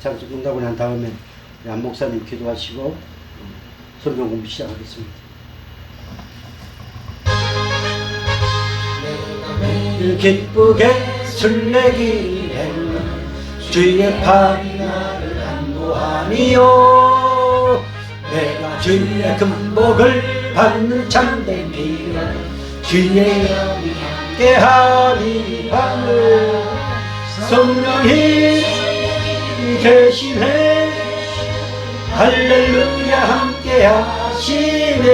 장수 끝나고 난 다음에 안 목사님 기도하시고 설교 공부 시작하겠습니다. 기쁘게 술래기에 주의 팔이 나를 안도하니요 내가 주의 금복을 받는 참된 비결 주의 영이 함께하니 하늘 성령이 계시네. 할렐루야 함께 하시네.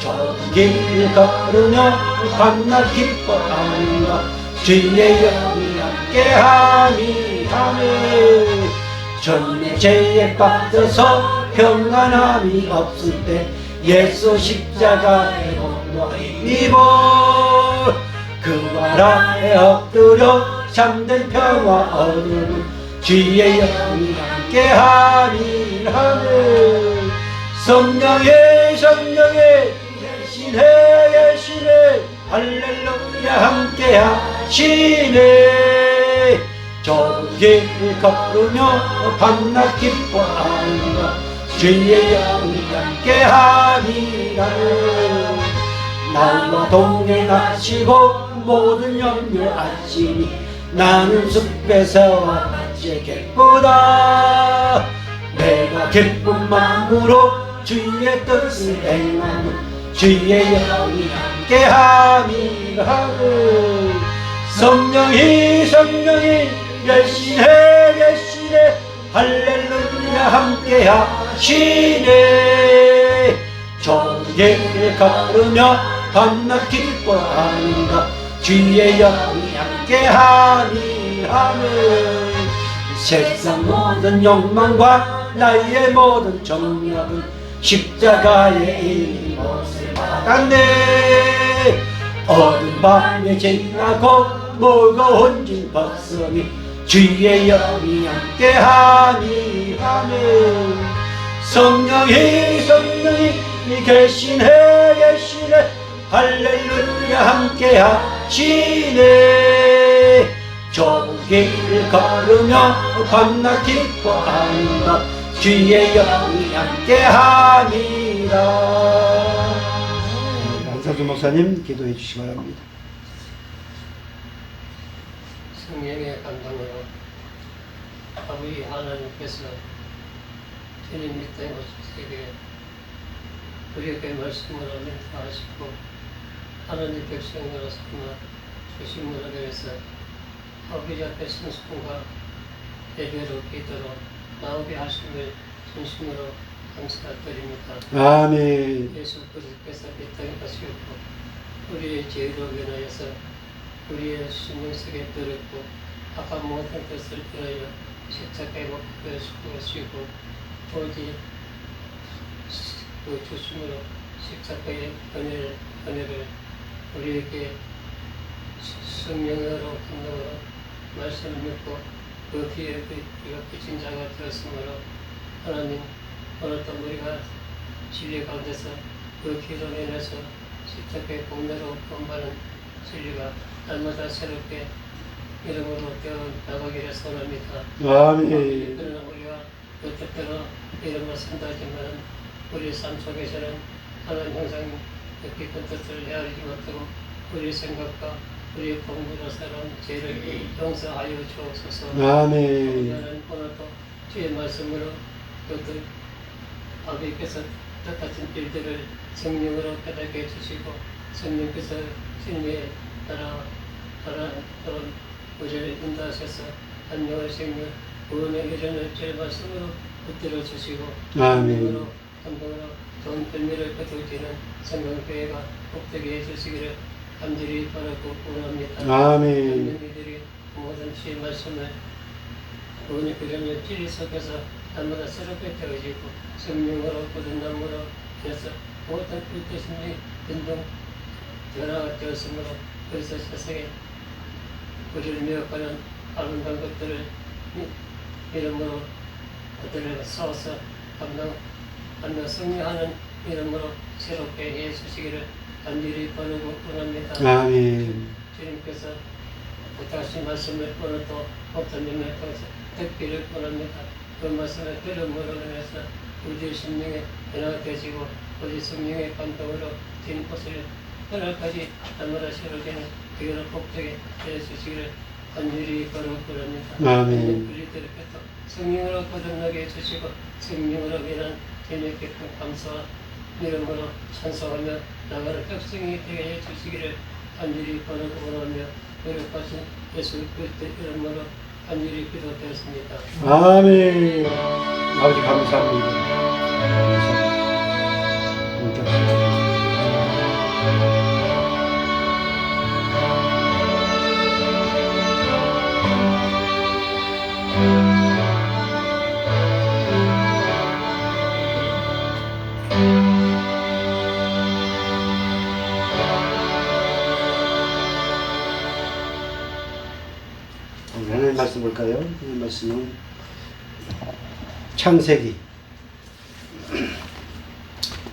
저길 걸으며 밤낮 기뻐하며 주의 영이 함께 하니 하네 전에 죄에 빠져서 평안함이 없을 때 예수 십자가에 못 입어 그 아래 엎드려 참된 평화 얻는 주의 영이 함께하니 하늘 성령의 성령의 예시네 예시네 할렐루야 함께하시네. 좁은 길 걸으며 밤낮 기뻐하며 주의 영이 함께하니 하늘 나와 동행하시고 모든 염려 아시니 나는 숲에서 이제 기쁘다. 내가 기쁜 마음으로 주의 뜻을 행하는 주의 영이 함께함이 하늘 성령이 성령이 열심히 열심히 할렐루야 함께 하시네. 좋은 길 걸으며 밤낮 기뻐하는가 주의 영이 함께하니 하늘 세상 모든 욕망과 나의 모든 정력은 십자가의 이 못을 받았네. 어둠 밤에 지나고 무거운 짐 벗으니 주의 영이 함께하니 하늘 성령이 성령이 계시네 계시네 할렐루야 함께하 시네 좁은 길 걸으며 밤낮 기뻐하는가 주의 영이 함께하니라. 안사주 목사님 기도해 주시기 바랍니다. 성령의 감동으로 아버지 하나님께서 주님 이 땅에 오시게 우리에게 말씀으로 멘트하시고 하나님 백성으로 삼아 주심으로 되어서 아버지 앞에 순순과 예배로 기도로 나오게 하심을 진심으로 감사드립니다. 아멘 예수 그리스도께서 이 땅에 오시고 우리의 죄로 변하여서 우리의 속에 들었고 악한 모든 것을 들하여 십자가에 못 죽으시고 오직 그 주심으로 십자가의 은혜를, 은혜를 우리에게 성령으로 감동으로 말씀을 믿고 그그 귀가 비친 자가 되었으므로 하나님 오늘도 우리가 진리 가운데서 그 귀로 인해서 십자가의 공로로 구원받는 진리가 날마다 새롭게 이름으로 되어 나가기를 선합니다. 아멘 그러나 우리가 그 뜻대로 이름을 산다지만 우리 삶 속에서는 하나님 항상 그 깊은 뜻을 헤아리지 못하고 우리 생각과 우리 공부로 살아온 죄를 용서하여 주옵소서. 아멘 오늘도 주의 말씀으로 그들 아버지께서 뜻하신 일들을 성령으로 깨닫게 해주시고 성령께서 주님의 따라 따라 그런 우리를 인도하셔서 생명 구원의 이르는 주의 말씀으로 붙들어 주시고 아멘. 감동으로 좋은 별미를 거두지는 성경교회가 복되게 해주시기를 간절히 바라고 원합니다. 아멘 이들이 모든 주의 말씀을 오늘 그러면 찌리 속에서 날마다 새롭게 되어지고 성령으로 거듭남으로 해서 모든 뜻심이 변동 변화가 되었으므로 그래서 세상에 우리를 미혹하는 아름다운 것들을 이- 이름으로 그들을 싸워서 감당 감당 승리하는 이름으로 새롭게 해 주시기를 간절히 바라고 원합니다. 아멘 주님께서 부탁하신 말씀을 어떤 점에 통해서 택비를 원합니다. 그 말씀에 들음으로 인해서 우리 심령에 변화되지고 우리 성령의 감동으로 된 것을 하나까지 날마다 새로지는 그거를 복되게 해주시기를 간절히 거룩합니다. 아멘. 우리들께서 성령으로 거듭나게 해주시고 성령으로 인한 깊은 감사와 이름으로 찬송하며 나가는 백성이 되게 해주시기를 간절히 거룩하며 거룩하신 예수 그리스도 이름으로 간절히 기도드렸습니다. 아멘. 아버지 감사합니다. 감사합니다. 말씀은 창세기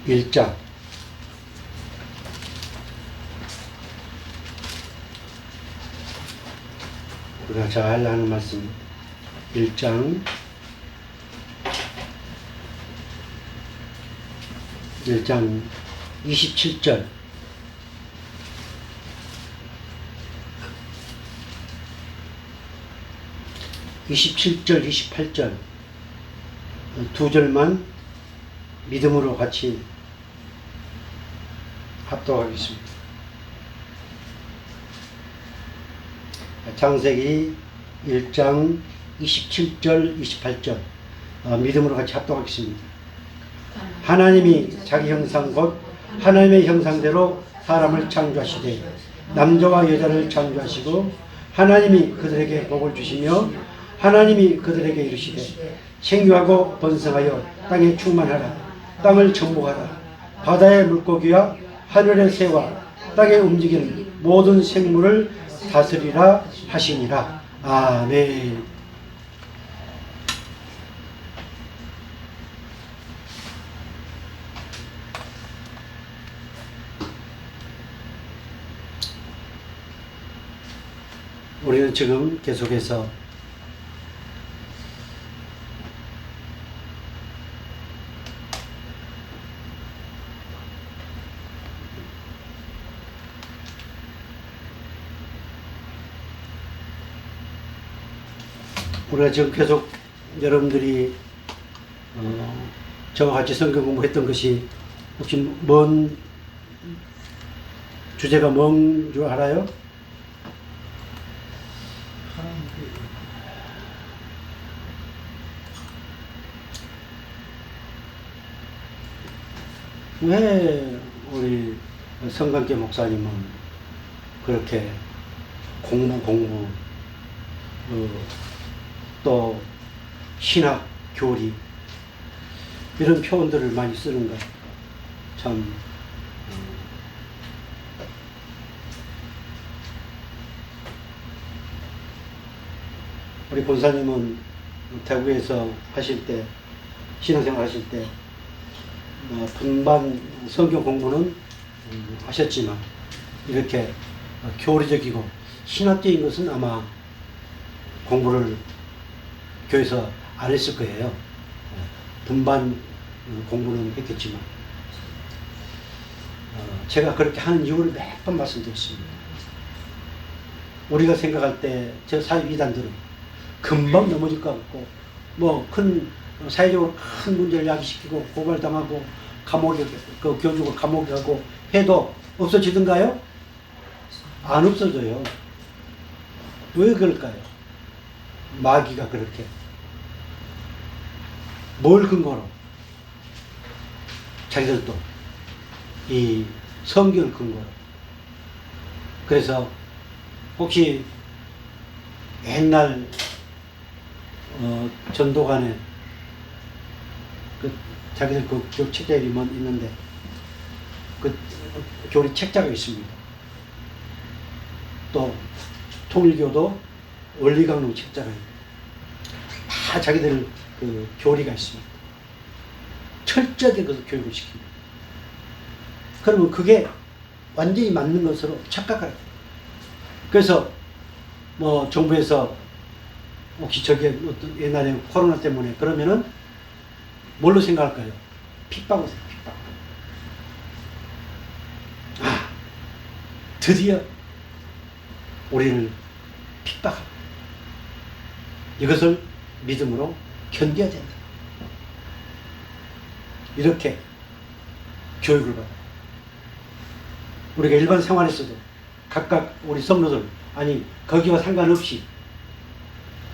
1장 우리가 잘 아는 말씀 1장 1장 27절 (27절) (28절) 두 절만 믿음으로 같이 합독하겠습니다. 창세기 1장 27절 28절 어, 믿음으로 같이 합독하겠습니다. 하나님이 자기 형상 곧 하나님의 형상대로 사람을 창조하시되 남자와 여자를 창조하시고 하나님이 그들에게 복을 주시며 하나님이 그들에게 이르시되 생육하고 번성하여 땅에 충만하라. 땅을 정복하라. 바다의 물고기와 하늘의 새와 땅에 움직이는 모든 생물을 다스리라 하시니라. 아멘. 우리는 지금 계속해서 우리가 지금 계속 여러분들이 어, 저와 같이 성경 공부했던 것이 혹시 뭔 주제가 뭔 줄 알아요? 왜 우리 성관계 목사님은 그렇게 공부 공부 어, 또 신학 교리 이런 표현들을 많이 쓰는가 참. 우리 본사님은 대구에서 하실 때 신앙생활 하실 때 어, 분반 성경 공부는 음, 하셨지만 이렇게 어, 교리적이고 신학적인 것은 아마 공부를 교회에서 안 했을 거예요. 예, 분반 어, 공부는 했겠지만 어, 제가 그렇게 하는 이유를 몇 번 말씀드렸습니다. 우리가 생각할 때 저 사회 이단들은 금방 넘어질 것 같고 뭐 큰 사회적으로 큰 문제를 야기시키고 고발당하고 감옥에 그 교주가 감옥에 가고 해도 없어지던가요? 안 없어져요. 왜 그럴까요? 마귀가 그렇게 뭘 근거로 자기들도 이 성경을 근거로 그래서 혹시 옛날 어, 전도관에 그 자기들 그 교육 책자들이 뭐 있는데 그 교리 책자가 있습니다. 또 통일교도 원리강론 책자가 있고 다 자기들 그 교리가 있습니다. 철저하게 그 교육을 시킵니다. 그러면 그게 완전히 맞는 것으로 착각을 해요. 그래서 뭐 정부에서 혹시 저게 어떤 옛날에 코로나 때문에 그러면은 뭘로 생각할까요? 핍박으로 생각, 핍박. 아, 드디어 우리를 핍박하고 이것을 믿음으로 견뎌야 된다. 이렇게 교육을 받아. 우리가 일반 생활에서도 각각 우리 성도들 아니 거기와 상관없이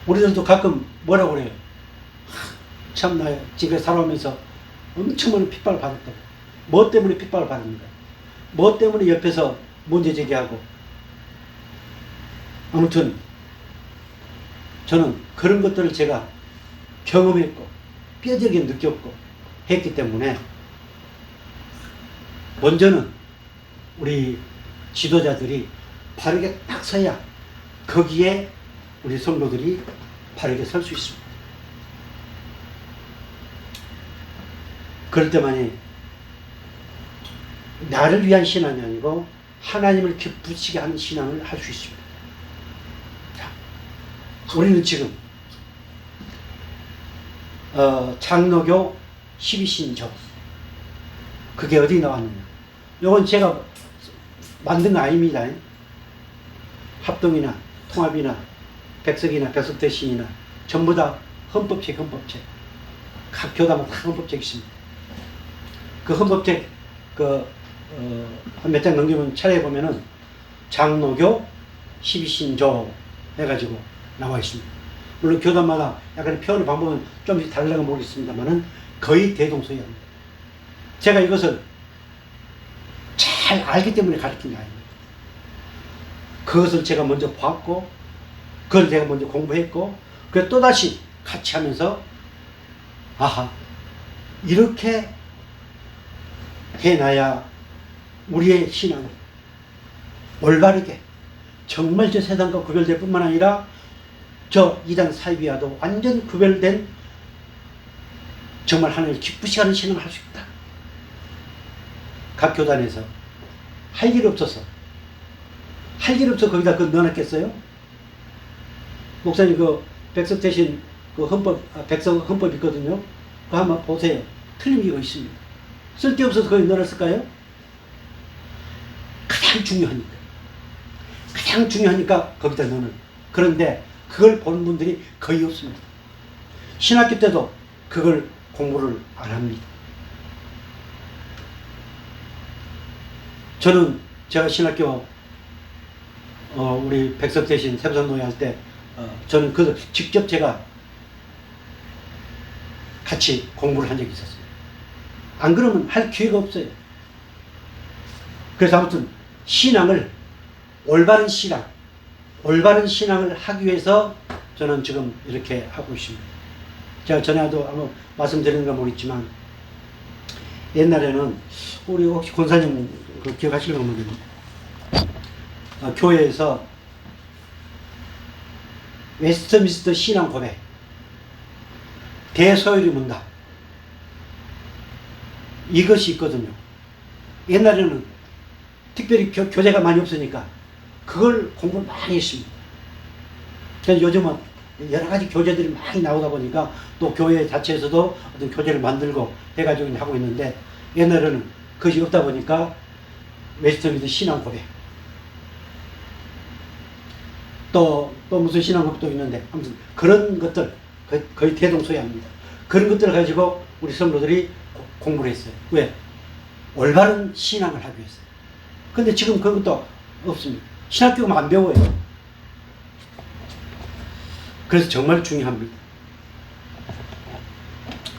우리들도 가끔 뭐라고 그래요? 하, 참나 집에 살아오면서 엄청 많은 핍박을 받았다고. 뭐 때문에 핍박을 받습니까? 뭐 때문에 옆에서 문제 제기하고 아무튼 저는 그런 것들을 제가 경험했고 뼈저리게 느꼈고 했기 때문에 먼저는 우리 지도자들이 바르게 딱 서야 거기에 우리 성도들이 바르게 설 수 있습니다. 그럴 때만이 나를 위한 신앙이 아니고 하나님을 기쁘시게 하는 신앙을 할 수 있습니다. 자, 우리는 지금 어, 장로교 12신조. 그게 어디 나왔느냐? 이건 제가 만든 거 아닙니다. 합동이나 통합이나 백석이나 백석대신이나 전부 다 헌법책 헌법책. 각 교단마다 다 헌법책 있습니다. 그 헌법책 그, 어, 한몇장 넘기면 차례 보면은 장로교 12신조 해가지고 나와 있습니다 물론 교단마다 약간 표현의 방법은 좀 다르다고 모르겠습니다만은 거의 대동소이합니다. 제가 이것을 잘 알기 때문에 가르친 게 아닙니다. 그것을 제가 먼저 봤고, 그걸 제가 먼저 공부했고, 그래서 또다시 같이 하면서, 아하, 이렇게 해놔야 우리의 신앙을 올바르게 정말 저 세상과 구별될 뿐만 아니라 저 이단 사이비와도 완전 구별된 정말 하나님을 기쁘시게 하는 신앙을 할 수 있다. 각 교단에서 할일 없어서 할일 없어 거기다 그 넣어놨겠어요? 목사님 그 백석 대신 그 헌법 아, 백석 헌법 있거든요. 그거 한번 보세요. 틀린 게 있습니다. 쓸데없어서 거기 넣어놨을까요? 가장 중요하니까 가장 중요하니까 거기다 넣는 그런데 그걸 보는 분들이 거의 없습니다. 신학교 때도 그걸 공부를 안 합니다. 저는 제가 신학교 어, 우리 백석 대신 세부산노예 할때 어, 저는 그 직접 제가 같이 공부를 한 적이 있었어요. 안 그러면 할 기회가 없어요. 그래서 아무튼 신앙을 올바른 신앙, 올바른 신앙을 하기 위해서 저는 지금 이렇게 하고 있습니다. 제가 전에도 말씀드리는 건 모르겠지만 옛날에는 우리 혹시 권사님 그 기억하실까 모르겠는데 어, 교회에서 웨스트미스터 신앙 고백 대서열이 문답 이것이 있거든요. 옛날에는 특별히 교, 교재가 많이 없으니까 그걸 공부를 많이 했습니다. 그래서 요즘은 여러 가지 교재들이 많이 나오다 보니까 또 교회 자체에서도 어떤 교재를 만들고 해가지고 하고 있는데 옛날에는 그것이 없다 보니까 웨스터미드 신앙 고백 또, 또 무슨 신앙 고백도 있는데 아무튼 그런 것들 거의, 거의 대동소이합니다. 그런 것들을 가지고 우리 성도들이 고- 공부를 했어요. 왜? 올바른 신앙을 하기 위해서. 근데 지금 그런 것도 없습니다. 신학교가 안 배워요. 그래서 정말 중요합니다.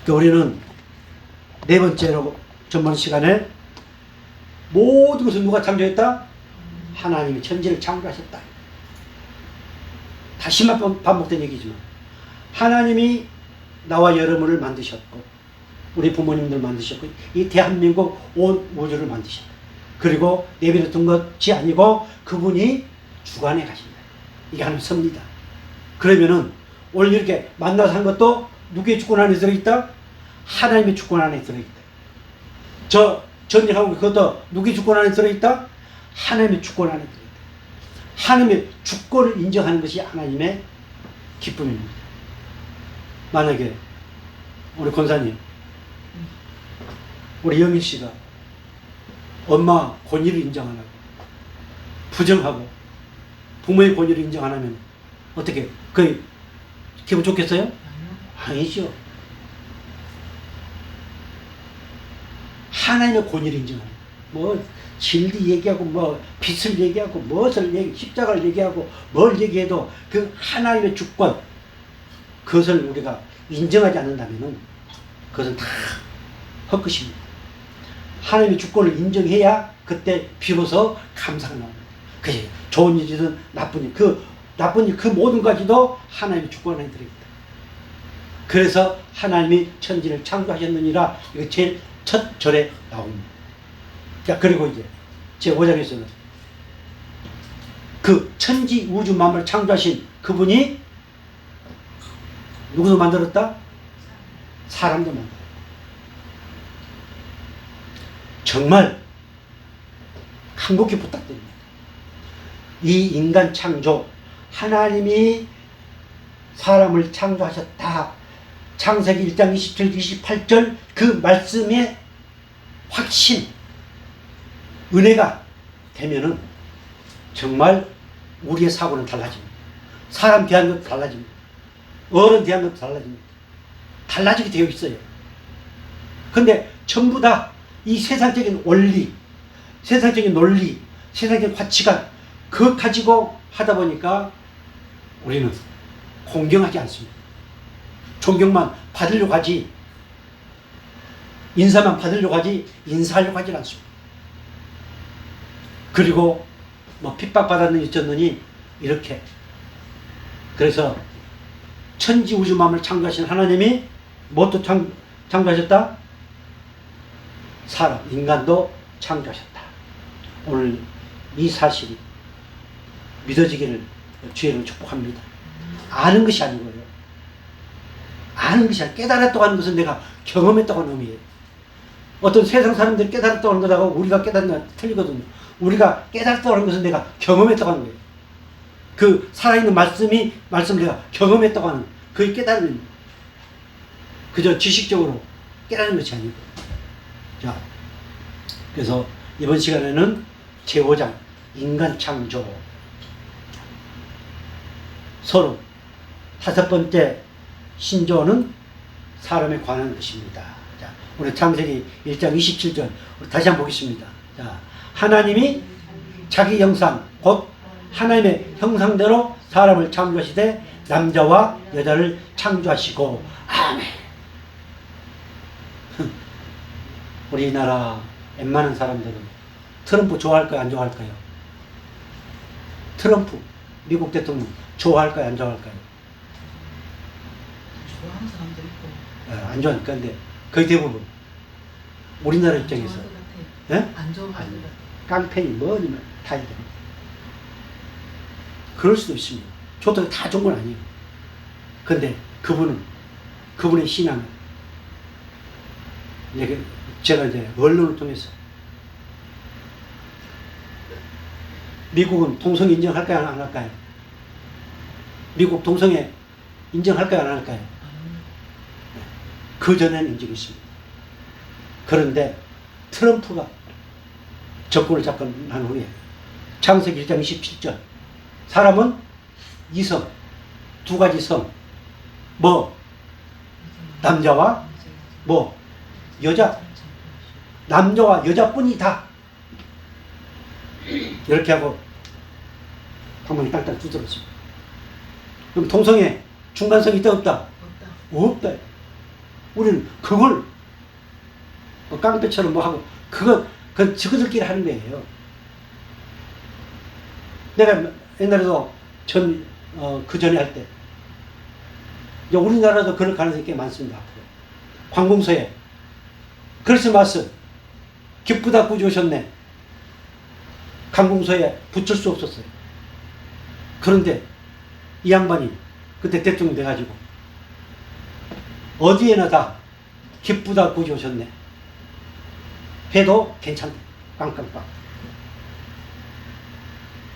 그 우리는 네 번째로 전번 시간에 모든 것을 누가 창조했다? 하나님이 천지를 창조하셨다. 다시 한번 반복된 얘기지만 하나님이 나와 여러분을 만드셨고 우리 부모님들 만드셨고 이 대한민국 온 우주를 만드셨다. 그리고 내버려 둔 것이 아니고 그분이 주관해 가신다. 이게 하나님 섭니다. 그러면은 오늘 이렇게 만나서 한 것도 누구의 주권 안에 들어있다? 하나님의 주권 안에 들어있다. 저 전쟁하고 그것도 누구의 주권 안에 들어있다? 하나님의 주권 안에 들어있다. 하나님의 주권을 인정하는 것이 하나님의 기쁨입니다. 만약에 우리 권사님, 우리 영일 씨가 엄마 권위를 인정 안 하고 부정하고 부모의 권위를 인정 안 하면 어떻게 그 기분 좋겠어요? 아니죠. 하나님의 권위를 인정하는 뭐 진리 얘기하고 뭐 빛을 얘기하고 무엇을 얘기 십자가를 얘기하고 뭘 얘기해도 그 하나님의 주권 그것을 우리가 인정하지 않는다면은 그것은 다 헛것입니다. 하나님의 주권을 인정해야 그때 비로소 감사가 나옵니다. 그게 좋은 일이든 나쁜 일, 그 나쁜 일, 그 모든 가지도 하나님의 주권 안에 들어있다. 그래서 하나님이 천지를 창조하셨느니라 이거 제일 첫 절에 나옵니다. 자 그리고 이제 제 5장에서는 그 천지 우주 만물 창조하신 그분이 누구도 만들었다? 사람도 만들었다. 정말 간곡히 부탁드립니다. 이 인간 창조 하나님이 사람을 창조하셨다. 창세기 1장 27, 28절 그 말씀의 확신, 은혜가 되면은 정말 우리의 사고는 달라집니다. 사람 대한 것도 달라집니다. 어른 대한 것도 달라집니다. 달라지게 되어 있어요. 근데 전부 다 이 세상적인 원리, 세상적인 논리, 세상적인 가치관, 그것 가지고 하다 보니까 우리는 공경하지 않습니다. 존경만 받으려고 하지, 인사만 받으려고 하지, 인사하려고 하지 않습니다. 그리고 뭐 핍박받았느니 어쩌느니 이렇게. 그래서 천지 우주 만물 창조하신 하나님이 무엇도 창, 창조하셨다? 사람, 인간도 창조하셨다. 오늘 이 사실이 믿어지기를 주의를 축복합니다. 아는 것이 아니고요. 아는 것이 아니라 깨달았다고 하는 것은 내가 경험했다고 하는 의미예요. 어떤 세상 사람들이 깨달았다고 하는 것하고 우리가 깨닫는 건 틀리거든요. 우리가 깨달았다고 하는 것은 내가 경험했다고 하는 거예요. 그 살아있는 말씀이 말씀 내가 경험했다고 하는 그 깨달음 그저 지식적으로 깨달은 것이 아니고 자 그래서 이번 시간에는 제5장 인간 창조 서로 다섯 번째 신조는 사람에 관한 것입니다. 자, 우리 창세기 1장 27절 우리 다시 한번 보겠습니다. 자, 하나님이 자기 형상 곧 하나님의 형상대로 사람을 창조하시되 남자와 여자를 창조하시고 아멘. 우리나라 웬만한 사람들은 트럼프 좋아할까요 안 좋아할까요? 트럼프 미국 대통령 좋아할까요 안 좋아할까요? 좋아하는 사람도 있고. 예, 안 좋아하니까 근데 거의 대부분 우리나라 입장에서. 예? 안 좋아할. 것 같아. 깡패니 뭐니 다 이래. 그럴 수도 있습니다. 저도 다 좋은 건 아니에요. 근데 그분은 그분의 신앙은 이 제그 제가 이제 언론을 통해서 미국은 동성 인정할까요 안 할까요? 미국 동성애 인정할까요 안 할까요? 그 전에는 인정했습니다. 그런데 트럼프가 정권을 잡고 난 후에 창세기 1장 27절 사람은 이성 두 가지 성 뭐 남자와 뭐 여자 남자와 여자뿐이 다 이렇게 하고 방망이 땅땅 두드렸습니다. 그럼 동성애 중간성이 있다 없다? 없다. 없다. 우리는 그걸 뭐 깡패처럼 뭐 하고 그거 그 지그들끼리 하는 거예요. 내가 옛날에도 전 어, 그 전에 할때 이제 우리나라도 그럴 가능성이 꽤 많습니다. 앞으로 관공서에 그래서 말씀 기쁘다 구조셨네. 관공서에 붙일 수 없었어요. 그런데 이 양반이 그때 대통령 돼가지고 어디에나 다 기쁘다 구조셨네 해도 괜찮대. 깡깡빵.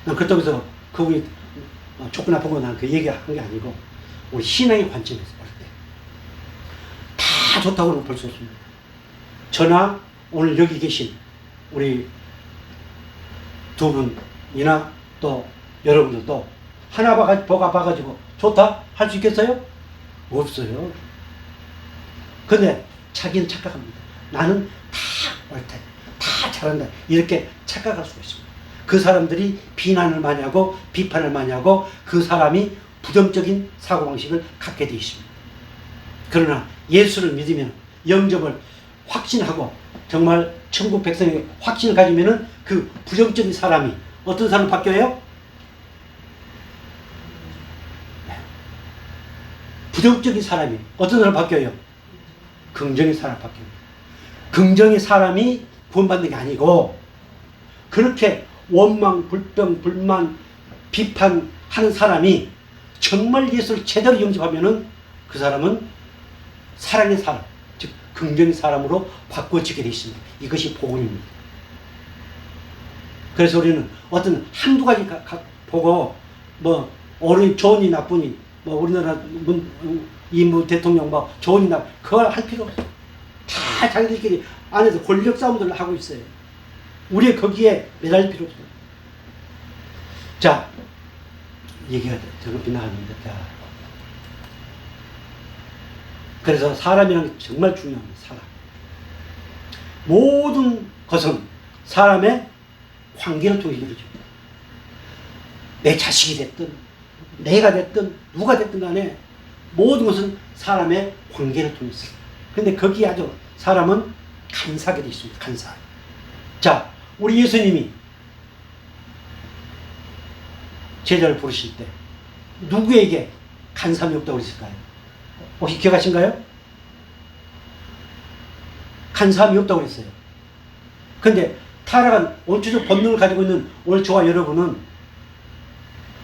난 해서 그분이 어, 좋고 나쁜 거난그 얘기 한 게 아니고 우리 신앙의 관점에서 볼 때. 다 좋다고는 볼 수 없습니다. 저나 오늘 여기 계신 우리 두 분이나 또 여러분들도 하나 봐가, 보가 봐가지고 좋다? 할 수 있겠어요? 없어요. 근데 자기는 착각합니다. 나는 다 옳다. 다 잘한다. 이렇게 착각할 수가 있습니다. 그 사람들이 비난을 많이 하고 비판을 많이 하고 그 사람이 부정적인 사고방식을 갖게 되어 있습니다. 그러나 예수를 믿으면 영접을 확신하고 정말 천국 백성에게 확신을 가지면은 그 부정적인 사람이 어떤 사람 바뀌어요? 네. 부정적인 사람이 어떤 사람 바뀌어요? 긍정의 사람 바뀝니다. 긍정의 사람이 구원받는 게 아니고 그렇게 원망, 불평, 불만, 비판하는 사람이 정말 예수를 제대로 영접하면은 그 사람은 사랑의 사람, 즉 긍정의 사람으로 바꿔지게 되어 있습니다. 이것이 복음입니다. 그래서 우리는 어떤 한두 가지 가- 가- 보고 뭐 옳은 좋으니 나쁘니 뭐 우리나라 문, 이무 대통령 뭐 좋으니 나 그걸 할 필요 없어요. 다 자기들끼리 안에서 권력 싸움들을 하고 있어요. 우리 거기에 매달릴 필요 없어요. 자, 얘기가 저거 빗나갑니다. 자. 그래서 사람이라는 게 정말 중요합니다. 사람. 모든 것은 사람의 관계를 통해 이루어집니다. 내 자식이 됐든, 내가 됐든, 누가 됐든 간에 모든 것은 사람의 관계를 통해서. 근데 거기에 아주 사람은 간사하게 되어 있습니다. 간사. 자, 우리 예수님이 제자를 부르실 때 누구에게 간삼이 없다고 그랬을까요? 혹시 기억하신가요? 간사함이 없다고 그랬어요. 근데 타락한 원초적 본능을 가지고 있는 오늘 저와 여러분은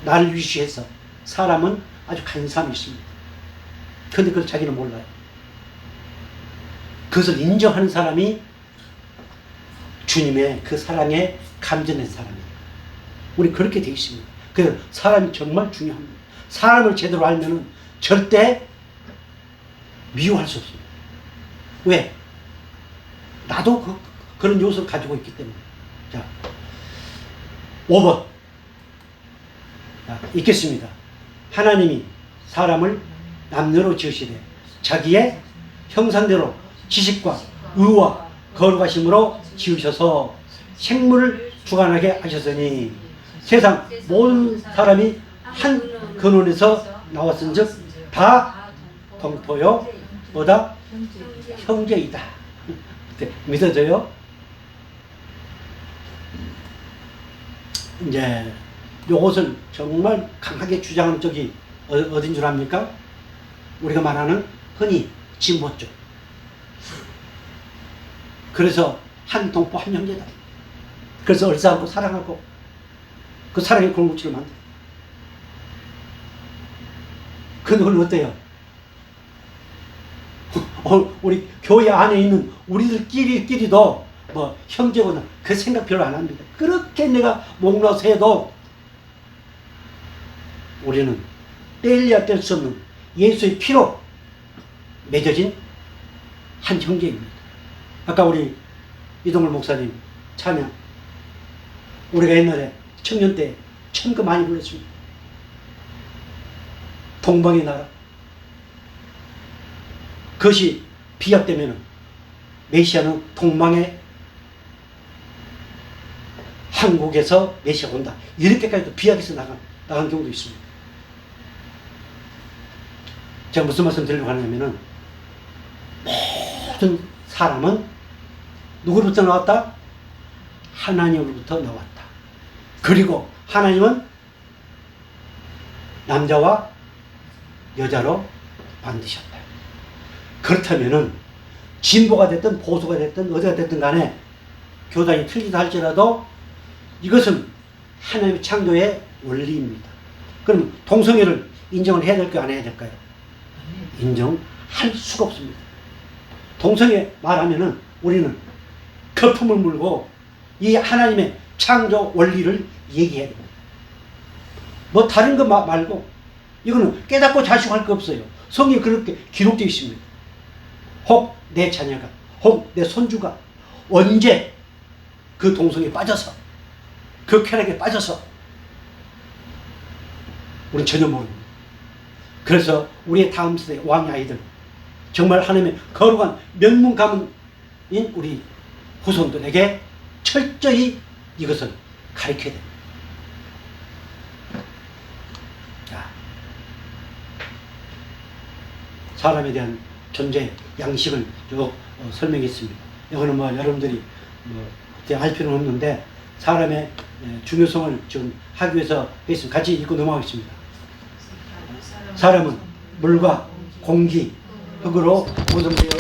나를 위시해서 사람은 아주 간사함이 있습니다. 근데 그걸 자기는 몰라요. 그것을 인정하는 사람이 주님의 그 사랑에 감전된 사람이에요. 우리 그렇게 되어 있습니다. 그래서 사람이 정말 중요합니다. 사람을 제대로 알면은 절대 미워할 수 없습니다. 왜? 나도 그, 그런 요소를 가지고 있기 때문에. 자, 5번. 자, 읽겠습니다. 하나님이 사람을 남녀로 지으시되 자기의 형상대로 지식과 의와 거룩하심으로 지으셔서 생물을 주관하게 하셨으니 세상 모든 사람이 한 근원에서 나왔은즉 다 동포요 뭐다 형제 이다 네, 믿어져요? 이제 요것을 정말 강하게 주장하는 쪽이 어- 어딘 줄 압니까? 우리가 말하는 흔히 진보 쪽. 그래서 한 동포 한 형제다. 그래서 얼싸안고 사랑하고 그 사랑의 골무치를 만들. 그 노는 어때요? 어, 우리 교회 안에 있는 우리들끼리끼리도 뭐 형제거나 그 생각 별로 안 합니다. 그렇게 내가 목나서 해도 우리는 뗄래야 뗄 수 없는 예수의 피로 맺어진 한 형제입니다. 아까 우리 이동물 목사님 찬양 우리가 옛날에 청년 때 참 그 많이 불렀습니다. 동방의 나라 그것이 비약되면 메시아는 동방의 한국에서 메시아가 온다. 이렇게까지도 비약해서 나간, 나간 경우도 있습니다. 제가 무슨 말씀 드리려고 하냐면은 모든 사람은 누구로부터 나왔다? 하나님으로부터 나왔다. 그리고 하나님은 남자와 여자로 만드셨다. 그렇다면은 진보가 됐든 보수가 됐든 어디가 됐든 간에 교단이 틀리다 할지라도 이것은 하나님의 창조의 원리입니다. 그럼 동성애를 인정을 해야 될까요? 안 해야 될까요? 인정할 수가 없습니다. 동성애 말하면은 우리는 거품을 물고 이 하나님의 창조 원리를 얘기해야 됩니다. 뭐 다른 거 마- 말고 이거는 깨닫고 자식할 거 없어요. 성경에 그렇게 기록되어 있습니다. 혹 내 자녀가, 혹 내 손주가 언제 그 동성에 빠져서 그 쾌락에 빠져서 우리는 전혀 모릅니다. 그래서 우리의 다음 세대 왕의 아이들 정말 하나님의 거룩한 명문 가문인 우리 후손들에게 철저히 이것을 가르쳐야 됩니다. 자, 사람에 대한 존재 양식을 쭉 어, 설명했습니다. 이거는 뭐 여러분들이 뭐 그때 할 필요는 없는데 사람의 에, 중요성을 지금 하기 위해서 했습니다. 같이 읽고 넘어가겠습니다. 사람은 물과 공기, 흙으로 구성되어